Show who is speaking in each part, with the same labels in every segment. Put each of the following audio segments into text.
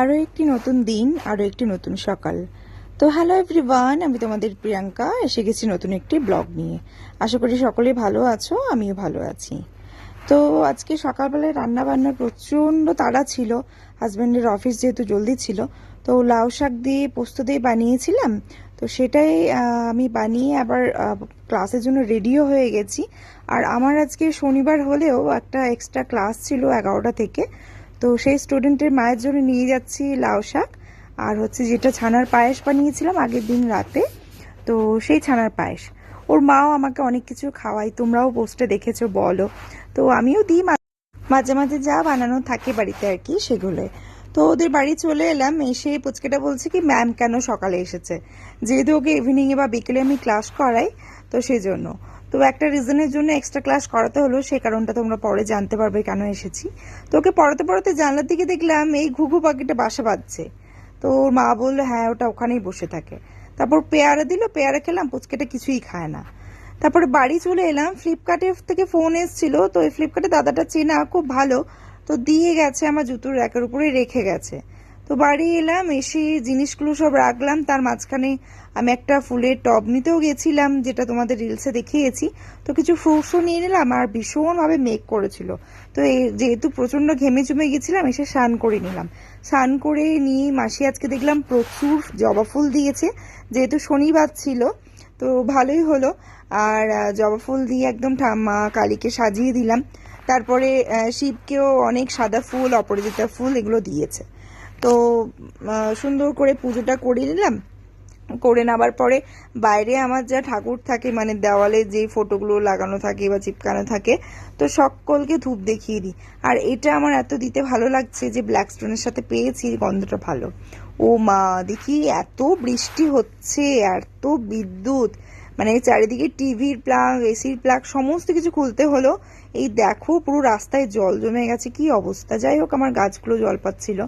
Speaker 1: আরও একটি নতুন দিন আরও একটি নতুন সকাল। তো হ্যালো এভরিওয়ান আমি তোমাদের প্রিয়াঙ্কা, এসে গেছি নতুন একটি ব্লগ নিয়ে। আশা করি সকলে ভালো আছো, আমিও ভালো আছি। তো আজকে সকালবেলায় রান্না বান্নার প্রচণ্ড তাড়া ছিল হাজব্যান্ডের অফিস যেহেতু জলদি ছিল, তো লাউ শাক দিয়ে পোস্ত দিয়ে বানিয়েছিলাম। তো সেটাই আমি বানিয়ে আবার ক্লাসের জন্য রেডিও হয়ে গেছি। আর আমার আজকে শনিবার হলেও একটা এক্সট্রা ক্লাস ছিল এগারোটা থেকে। তো সেই স্টুডেন্টের মায়ের জন্য নিয়ে যাচ্ছি লাউ শাক। আর হচ্ছে যেটা ছানার পায়েস বানিয়েছিলাম আগের দিন রাতে, তো সেই ছানার পায়েস। ওর মাও আমাকে অনেক কিছু খাওয়াই তোমরাও পোস্টে দেখেছ, বলো। তো আমিও দিই মাঝে মাঝে যা বানানো থাকে বাড়িতে আর কি সেগুলো তো ওদের বাড়ি চলে এলাম, এসে পুচকেটা বলছে কি, ম্যাম কেন সকালে এসেছে? যেহেতু ওকে ইভিনিংয়ে বা বিকেলে আমি ক্লাস করাই, তো সেই জন্য তো একটা রিজনের জন্য এক্সট্রা ক্লাস করাতে হলো সেই কারণটা তোমরা পরে জানতে পারবে কেন এসেছি। তো ওকে পড়াতে পড়াতে জানলার দিকে দেখলাম এই ঘুঘু পাখিটা বাসা বাঁধছে। তো ওর মা বলল হ্যাঁ ওটা ওখানেই বসে থাকে। তারপর পেয়ারা দিল, পেয়ারা খেলাম, পুচকেটা কিছুই খায় না। তারপরে বাড়ি চলে এলাম ফ্লিপকার্টে থেকে ফোন এসেছিল, তো এই ফ্লিপকার্টে দাদাটা চেনা, খুব ভালো, তো দিয়ে গেছে, আমার জুতোর র্যাকের উপরে রেখে গেছে। তো বাড়ি এলাম, এসে জিনিসগুলো সব রাখলাম। তার মাঝখানে আমি একটা ফুলের টব নিতেও গেছিলাম, যেটা তোমাদের রিলসে দেখিয়েছি। তো কিছু ফ্রুটসও নিয়ে নিলাম, আর ভীষণভাবে মেঘ করেছিল। তো যেহেতু প্রচণ্ড ঘেমে চুমে গেছিলাম, এসে স্নান করে নিলাম। স্নান করে নিয়ে মাসি আজকে দেখলাম প্রচুর জবা ফুল দিয়েছে, যেহেতু শনিবার ছিল, তো ভালোই হলো। আর জবা ফুল দিয়ে একদম ঠাম্মা কালীকে সাজিয়ে দিলাম। তারপরে শিবকেও অনেক সাদা ফুল, অপরাজিতা ফুল এগুলো দিয়েছে। তো সুন্দর করে পুজোটা করে নিলাম। করে নেবার পরে বাইরে আমার যা ঠাকুর থাকে মানে দেওয়ালে যে ফটোগুলো লাগানো থাকে বা চিপকানো থাকে, তো সকলকে ধূপ দেখিয়ে দিই। আর এটা আমার এত দিতে ভালো লাগছে যে ব্ল্যাক স্টোনের সাথে পেয়েছি, গন্ধটা ভালো। ও মা, দেখি এত বৃষ্টি হচ্ছে, এত বিদ্যুৎ। মানে চারিদিকে টিভির প্লাগ, এসির প্লাগ, সমস্ত কিছু খুলতে হলো। এই দেখো, পুরো রাস্তায় জল জমে গেছে, কি অবস্থা? যাই হোক, আমার গাছগুলো জল পাচ্ছিল।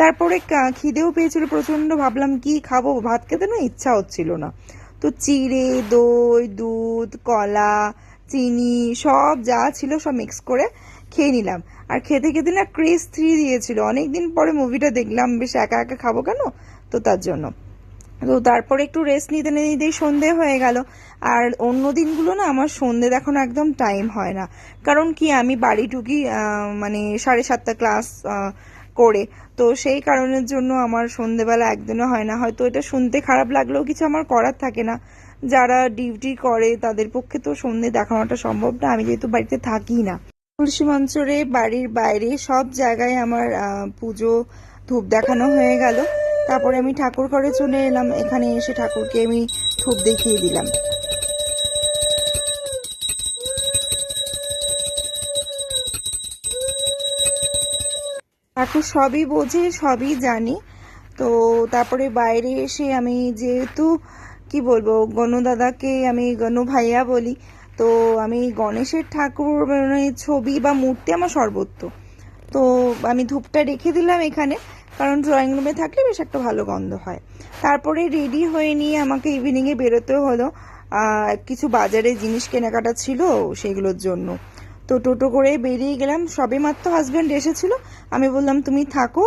Speaker 1: তারপরে খিদেও পেয়েছিল প্রচণ্ড ভাবলাম কি খাব? ভাত খেতে না ইচ্ছা হচ্ছিল না। তো চিড়ে, দই, দুধ, কলা, চিনি, সব যা ছিল সব মিক্স করে খেয়ে নিলাম। আর খেতে খেতে না ক্রেজ থ্রি দিয়েছিল। অনেকদিন পরে মুভিটা দেখলাম, বেশ একা একা খাব কেন? তো তার জন্য। তো তারপরে একটু রেস্ট নিতে নিতেই সন্ধে হয়ে গেল। আর অন্য দিনগুলো না আমার সন্ধে দেখানো একদম টাইম হয় না। কারণ কি, আমি বাড়ি ঢুকি মানে সাড়ে সাতটা ক্লাস করে। তো সেই কারণের জন্য আমার সন্ধেবেলা একদিনও হয় না। হয়তো এটা শুনতে খারাপ লাগলেও কিছু আমার করার থাকে না। যারা ডিউটি করে, তাদের পক্ষে তো সন্ধে দেখানোটা সম্ভব না। আমি যেহেতু বাড়িতে থাকি না। তুলসী মঞ্চরে বাড়ির বাইরে সব জায়গায় আমার পুজো ধূপ দেখানো হয়ে গেল। তারপরে আমি ঠাকুর ঘরে চলে এলাম। এখানে এসে ঠাকুরকে আমি ধূপ দেখিয়ে দিলাম। ঠাকুর সবই বোঝে, সবই জানে। তো তারপরে বাইরে এসে আমি যেহেতু, কি বলব গণ দাদাকে আমি গণ ভাইয়া বলি, তো আমি গণেশের ঠাকুর মানে ছবি বা মূর্তি আমার সর্বত্র। তো আমি ধূপটা রেখে দিলাম এখানে। কারণ ড্রয়িং রুমে থাকলে বেশ একটা ভালো গন্ধ হয়। তারপরে রেডি হয়ে নিয়ে আমাকে ইভিনিংয়ে বেরোতে হলো। কিছু বাজারে জিনিস কেনাকাটা ছিল সেগুলোর জন্য। তো টোটো করে বেরিয়ে গেলাম। সবে মাত্র হাজব্যান্ড এসেছিল। আমি বললাম, তুমি থাকো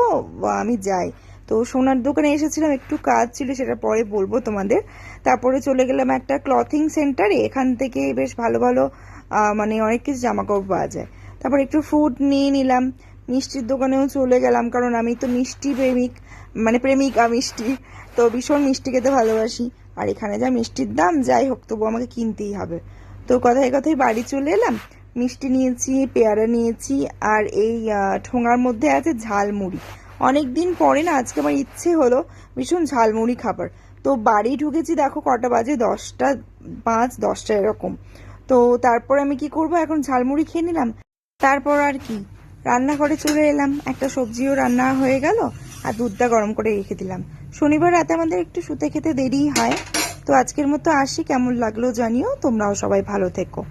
Speaker 1: আমি যাই। তো সোনার দোকানে এসেছিলাম। একটু কাজ ছিল, সেটা পরে বলব তোমাদের। তারপরে চলে গেলাম একটা ক্লথিং সেন্টারে এখান থেকে বেশ ভালো ভালো মানে অনেক কিছু জামা কাপড় পাওয়া যায়। তারপর একটু ফুড নিয়ে নিলাম। মিষ্টির দোকানেও চলে গেলাম, কারণ আমি তো মিষ্টি প্রেমিক মানে প্রেমিকা মিষ্টি, তো ভীষণ মিষ্টি খেতে ভালোবাসি। আর এখানে যা মিষ্টির দাম, যাই হোক, তবু আমাকে কিনতেই হবে। তো কথায় কথায় বাড়ি চলে এলাম, মিষ্টি নিয়েছি, পেয়ারা নিয়েছি, আর এই ঠোঙার মধ্যে আছে ঝালমুড়ি। অনেক দিন পরে না, আজকে আমার ইচ্ছে হলো ভীষণ ঝালমুড়ি খাবার। তো বাড়ি ঢুকেছি, দেখো, কটা বাজে, দশটা পাঁচ, দশটা এরকম। তো তারপর আমি কি করব? এখন ঝালমুড়ি খেয়ে নিলাম। তারপর আর কি? রান্নাঘরে চলে এলাম। একটা সবজিও রান্না হয়ে গেল আর দুধটা গরম করে রেখে দিলাম। শনিবার রাতে আমাদের একটু শুতে খেতে দেরি হয়। তো আজকের মতো আসি। কেমন লাগল জানিও। তোমরাও সবাই ভালো থেকো।